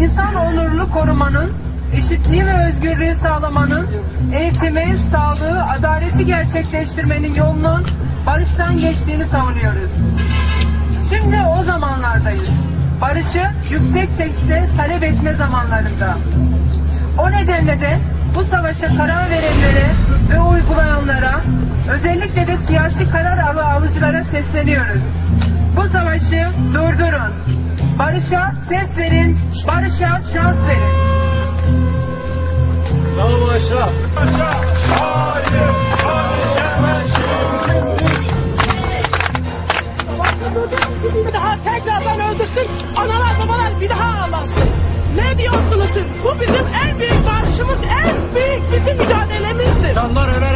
insan onurunu korumanın, eşitliği ve özgürlüğü sağlamanın, eğitimi, sağlığı, adaleti gerçekleştirmenin yolunun barıştan geçtiğini savunuyoruz. Şimdi o zamanlardayız. Barışı yüksek sesle talep etme zamanlarında. O nedenle de bu savaşa karar verenlere ve uygulayanlara, özellikle de siyasi karar alı alıcılara sesleniyoruz. Bu savaşı durdurun. Barışa ses verin, barışa şans verin. Sağ başa. bir daha tekrardan öldürsün. Analar babalar bir daha ağlasın. Ne diyorsunuz siz? Bu bizim en büyük barışımız, en büyük bizim mücadelemizdir. İnsanlar ölerek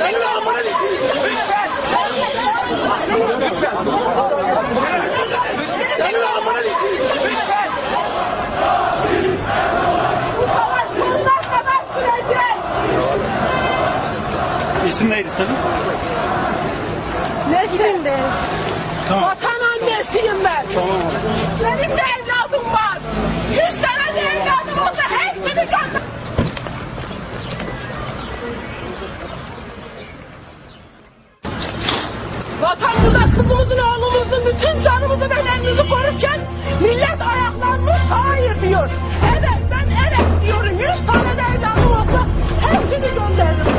Senin amına Senin amına Bu savaş bundan kadar sürecek. İsim neydi senin? Ne şimdi? Tamam. Vatan annesiyim ben. Benim de evladım var. kızımızın oğlumuzun bütün canımızı bedenimizi korurken millet ayaklanmış hayır diyor. Evet ben evet diyorum. Yüz tane de evladım olsa hepsini gönderirim.